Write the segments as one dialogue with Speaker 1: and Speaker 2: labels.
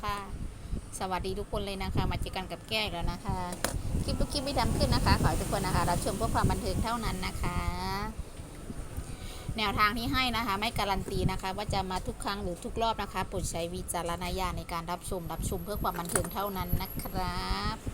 Speaker 1: นะคะ สวัสดีทุกคนเลยนะคะ มาเจอกันกับแก้อีกแล้วนะคะ คลิปทุกคลิปไม่ทำขึ้นนะคะ ขอให้ทุกคนนะคะ รับชมเพื่อความบันเทิงเท่านั้นนะคะ แนวทางที่ให้นะคะ ไม่การันตีนะคะ ว่าจะมาทุกครั้งหรือทุกรอบนะคะโปรดใช้วิจารณญาณในการรับชมรับชมเพื่อความบันเทิงเท่านั้นนะครับ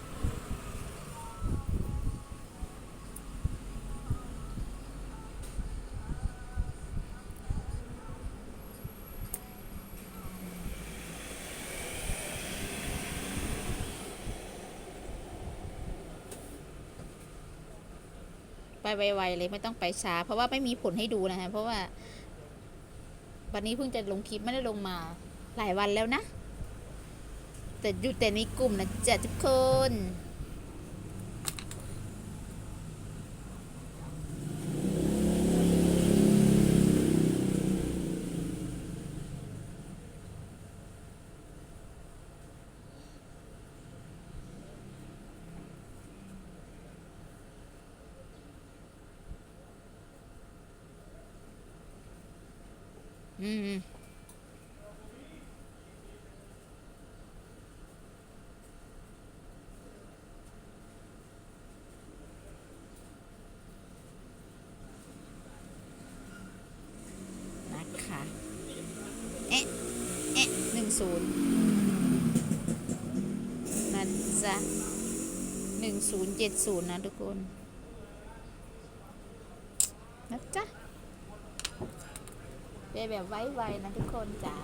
Speaker 1: ไปไวๆเลยไม่ต้องไปช้า เพราะว่าไม่มีผลให้ดูนะฮะเพราะว่า วันนี้เพิ่งจะลงคลิปไม่ได้ลงมาหลายวันแล้วนะ แต่อยู่แต่ในกลุ่มนะจ๊ะทุกคน อืมนะคะเอ๊ะ เอ๊ะหนึ่งศูนย์นะจ๊ะหนึ่งศูนย์เจ็ดศูนย์นะทุกคนนะจ๊ะ เป็นแบบไวๆนะทุกคนจ๋า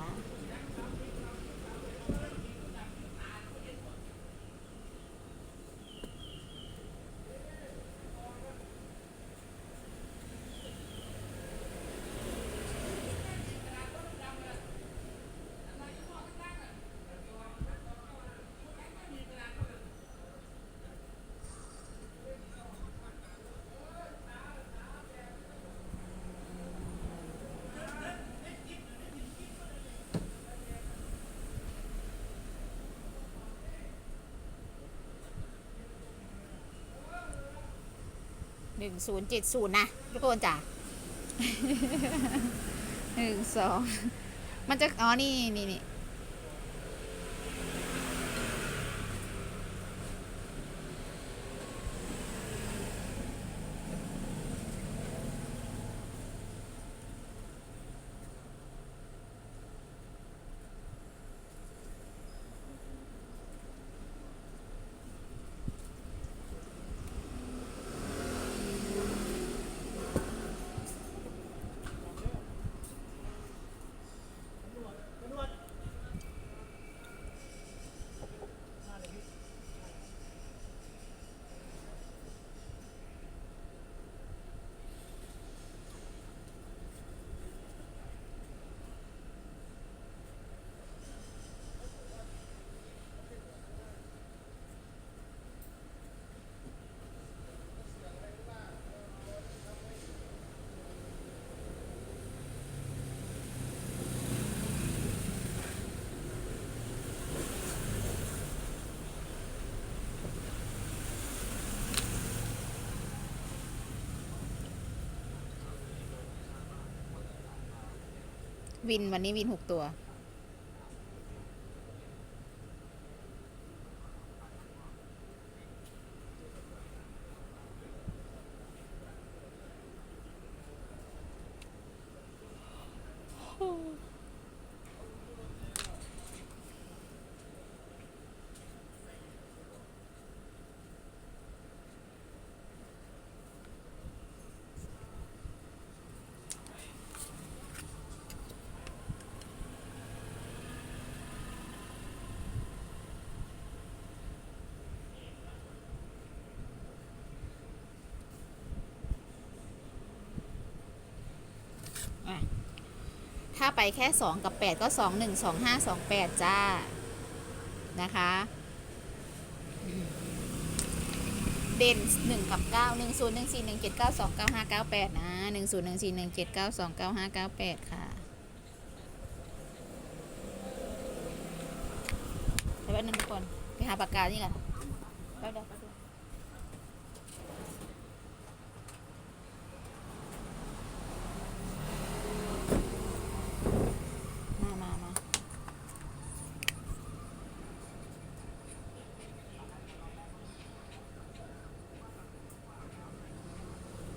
Speaker 1: หนึ่งศูนย์เจ็ดศูนย์นะทุกคนจ้ะหนึ่งสองมันจะอ๋อนี่นี่นี่ วินวันนี้วินหกตัว ถ้าไปแค่สองกับแปดก็สองหนึ่งสองห้าสองแปดจ้า นะคะ เด่นหนึ่งกับเก้าหนึ่งศูนย์หนึ่งสี่หนึ่งเจ็ดเก้าสองเก้าห้าเก้าแปดนะหนึ่งศูนย์หนึ่งสี่หนึ่งเจ็ดเก้าสองเก้าห้าเก้าแปดค่ะแป๊บนึงทุกคน ไปหาปากกานี่ก่อนแป๊บเดียวแป๊บเดียวมามามา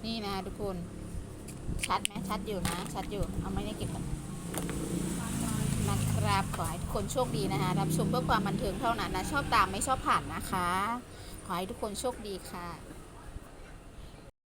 Speaker 1: นี่นะทุกคน ชัดไหมชัดอยู่นะ ชัดอยู่ เอาไม่ได้เก็บกันนะครับขอให้ทุกคนโชคดีนะคะรับชมเพื่อความบันเทิงเท่านั้นนะ ชอบตามไม่ชอบผ่านนะคะ ขอให้ทุกคนโชคดีค่ะ